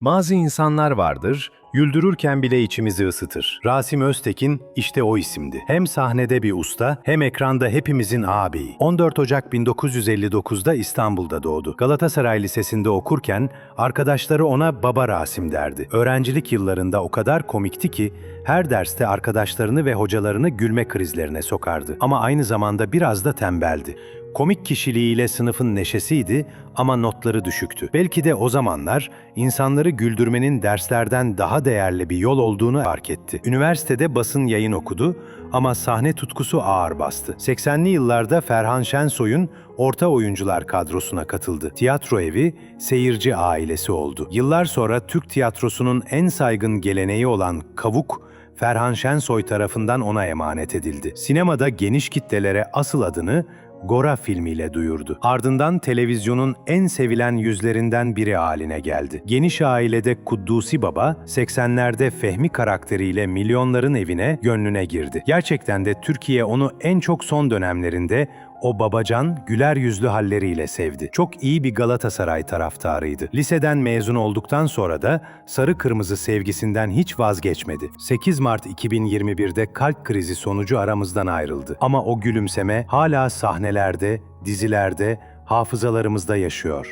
Bazı insanlar vardır, güldürürken bile içimizi ısıtır. Rasim Öztekin işte o isimdi. Hem sahnede bir usta, hem ekranda hepimizin ağabeyi. 14 Ocak 1959'da İstanbul'da doğdu. Galatasaray Lisesi'nde okurken arkadaşları ona Baba Rasim derdi. Öğrencilik yıllarında o kadar komikti ki her derste arkadaşlarını ve hocalarını gülme krizlerine sokardı. Ama aynı zamanda biraz da tembeldi. Komik kişiliğiyle sınıfın neşesiydi ama notları düşüktü. Belki de o zamanlar insanları güldürmenin derslerden daha değerli bir yol olduğunu fark etti. Üniversitede basın yayın okudu ama sahne tutkusu ağır bastı. 80'li yıllarda Ferhan Şensoy'un orta oyuncular kadrosuna katıldı. Tiyatro evi seyirci ailesi oldu. Yıllar sonra Türk tiyatrosunun en saygın geleneği olan kavuk Ferhan Şensoy tarafından ona emanet edildi. Sinemada geniş kitlelere asıl adını Gora filmiyle duyurdu. Ardından televizyonun en sevilen yüzlerinden biri haline geldi. Geniş ailede Kuddusi Baba, 80'lerde Fehmi karakteriyle milyonların evine, gönlüne girdi. Gerçekten de Türkiye onu en çok son dönemlerinde o babacan, güler yüzlü halleriyle sevdi. Çok iyi bir Galatasaray taraftarıydı. Liseden mezun olduktan sonra da sarı kırmızı sevgisinden hiç vazgeçmedi. 8 Mart 2021'de kalp krizi sonucu aramızdan ayrıldı. Ama o gülümseme hala sahnelerde, dizilerde, hafızalarımızda yaşıyor.